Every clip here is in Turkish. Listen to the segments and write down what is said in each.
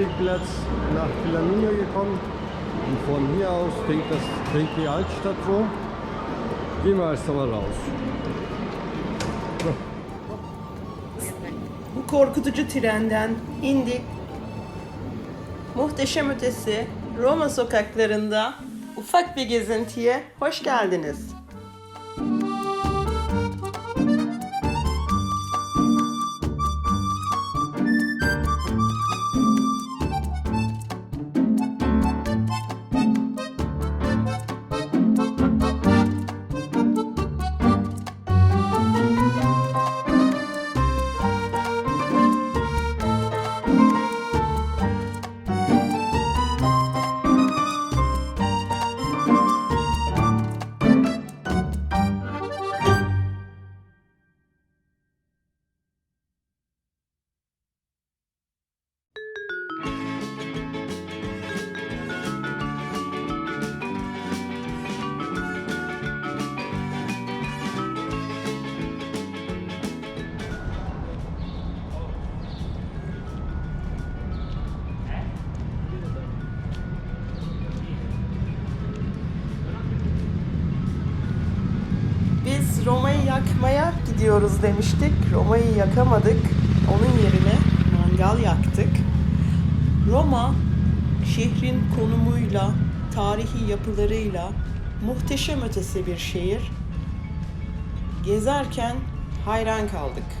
Campingplatz nach Flaminio gekommen. Und von hier aus fängt, das, fängt die Altstadt so. Gehen wir erst einmal raus. Bu korkutucu trenden indik. Muhteşem ötesi Roma sokaklarında ufak bir gezintiye hoş geldiniz. Roma'yı yakmaya gidiyoruz demiştik. Roma'yı yakamadık. Onun yerine mangal yaktık. Roma şehrin konumuyla, tarihi yapılarıyla muhteşem ötesi bir şehir. Gezerken hayran kaldık.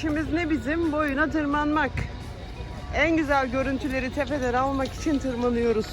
İşimiz ne bizim? Boyuna tırmanmak. En güzel görüntüleri tepeden almak için tırmanıyoruz.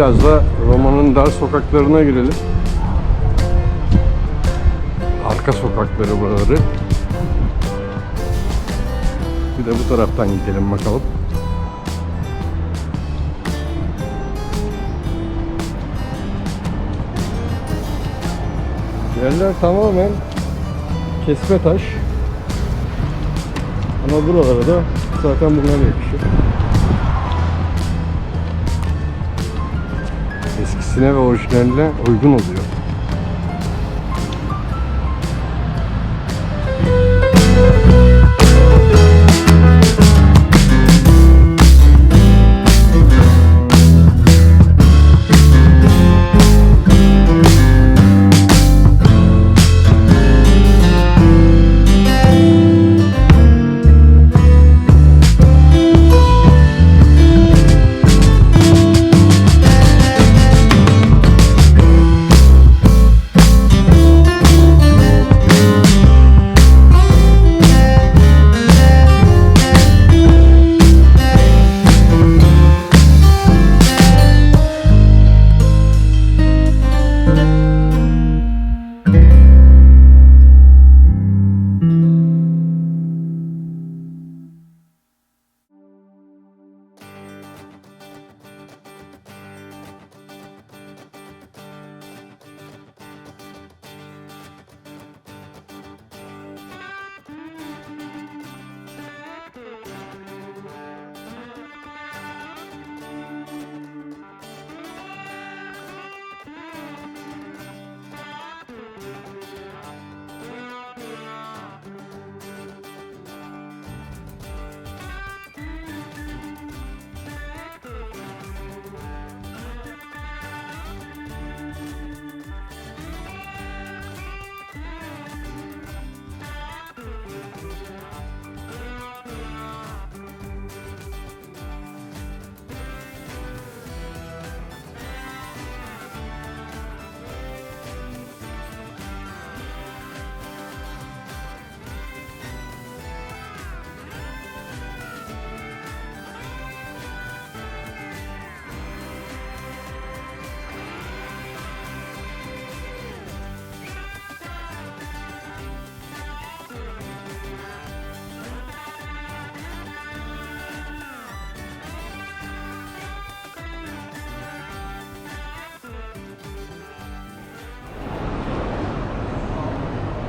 Biraz da Roma'nın dar sokaklarına girelim. Arka sokakları buraları. Bir de bu taraftan gidelim bakalım. Yerler tamamen kesme taş. Ama buralara da zaten bunlar yakışır. Eskisine ve orijinaline uygun oluyor.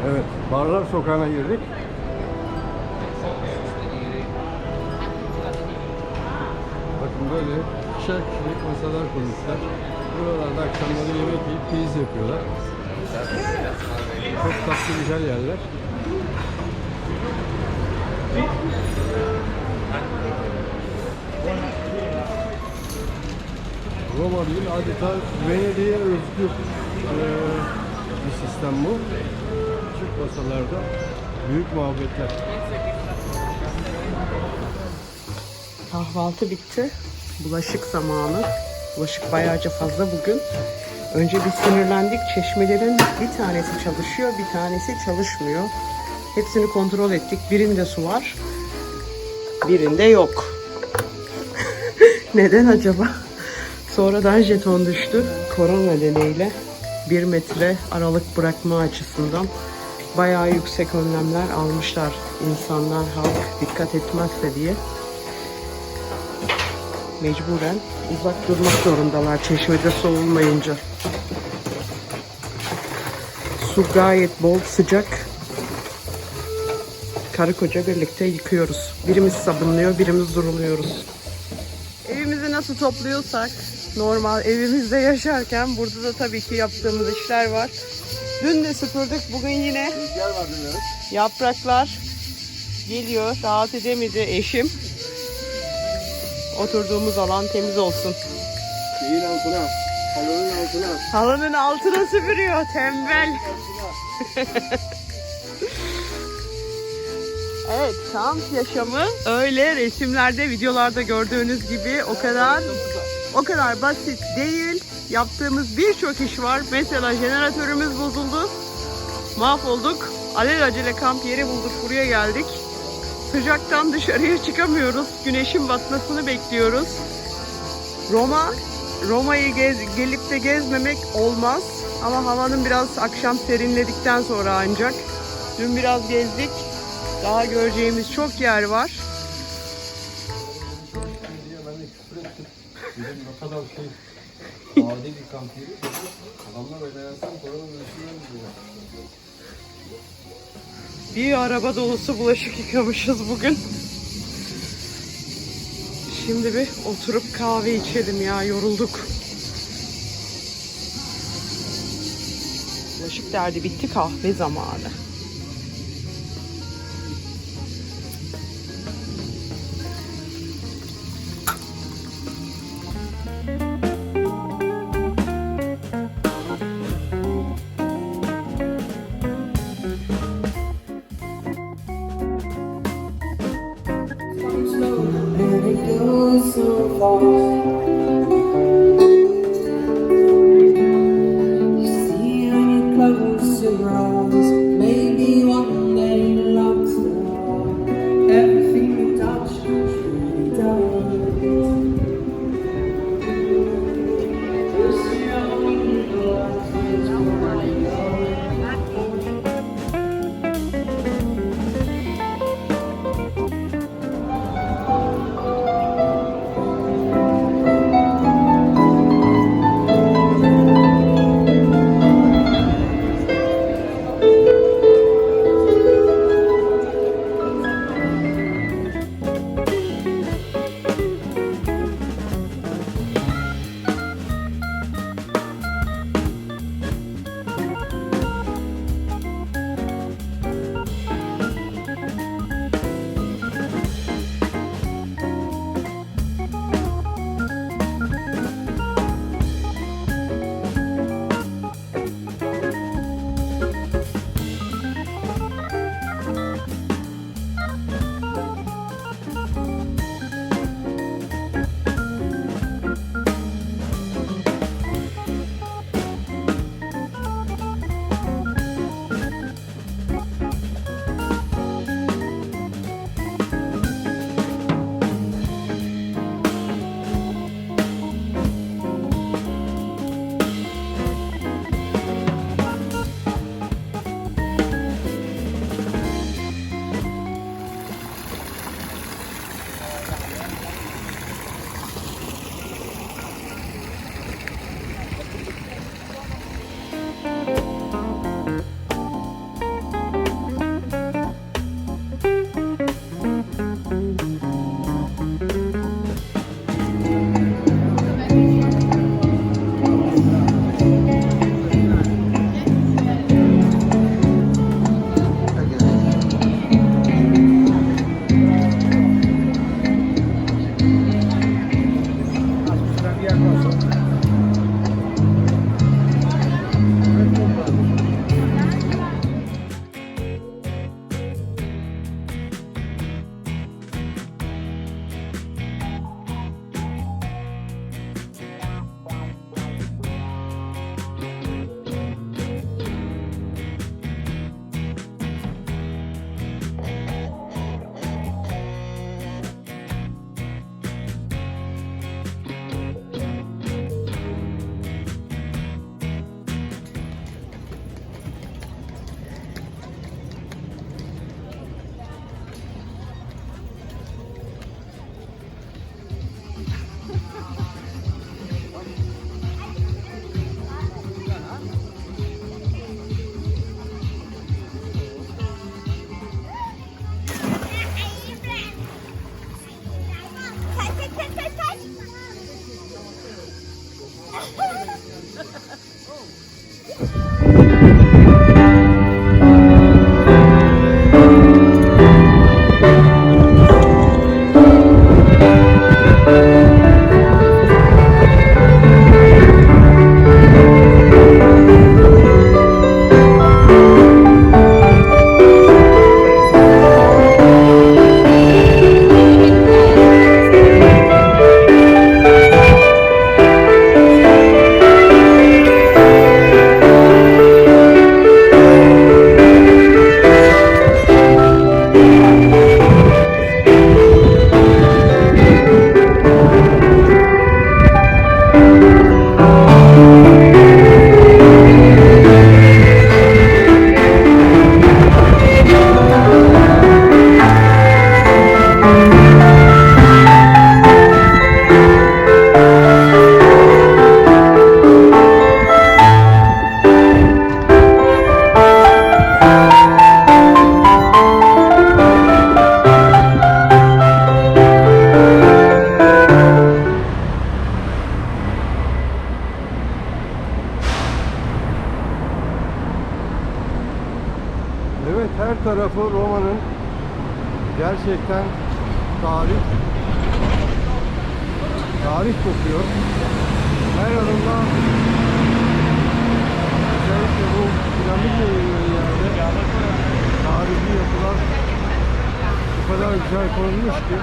Evet, Barlar Sokağı'na girdik. Bakın böyle kişer kişilik masalar kurmuşlar. Buralarda akşamları yemek yiyip keyif yapıyorlar. Çok tatlı güzel yerler. Roma değil adeta Venedik'e özgü eee, bir sistem bu. Küçük masalarda büyük muhabbetler. Kahvaltı bitti. Bulaşık zamanı. Bulaşık bayağıca fazla bugün. Önce bir sinirlendik. Çeşmelerin bir tanesi çalışıyor, bir tanesi çalışmıyor. Hepsini kontrol ettik. Birinde su var, birinde yok. Neden acaba? Sonradan jeton düştü. Korona nedeniyle bir metre aralık bırakma açısından bayağı yüksek önlemler almışlar insanlar, halk dikkat etmezse diye mecburen uzak durmak zorundalar çeşmede soğulmayınca. Su gayet bol, sıcak. Karı koca birlikte yıkıyoruz. Birimiz sabunluyor, birimiz duruluyoruz. Evimizi nasıl topluyorsak normal evimizde yaşarken burada da tabii ki yaptığımız işler var. Dün de süpürdük, bugün yine yapraklar geliyor. Rahat edemedi eşim. Oturduğumuz alan temiz olsun. Şeyin altına, halının altına. Halının altına süpürüyor tembel. evet kamp yaşamı öyle resimlerde videolarda gördüğünüz gibi o kadar o kadar basit değil. Yaptığımız birçok iş var. Mesela jeneratörümüz bozuldu. Mahvolduk. Alelacele kamp yeri bulduk. Buraya geldik. Sıcaktan dışarıya çıkamıyoruz. Güneşin batmasını bekliyoruz. Roma Roma'yı gez, gelip de gezmemek olmaz. Ama havanın biraz akşam serinledikten sonra ancak. Dün biraz gezdik. Daha göreceğimiz çok yer var. Ettim. Dedim ne kadar şey adi bir kamp yeri. Adamlar öyle yazsam ölçüyor diyor. Bir araba dolusu bulaşık yıkamışız bugün. Şimdi bir oturup kahve içelim ya yorulduk. Bulaşık derdi bitti kahve zamanı. novo. Güzel konulmuş ki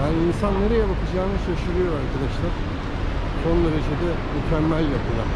yani insan nereye bakacağını şaşırıyor arkadaşlar. Son derecede mükemmel yapılar.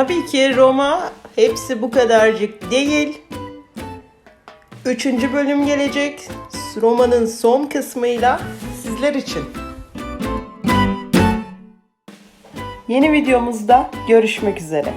Tabii ki Roma hepsi bu kadarcık değil. Üçüncü bölüm gelecek. Roma'nın son kısmıyla sizler için. Yeni videomuzda görüşmek üzere.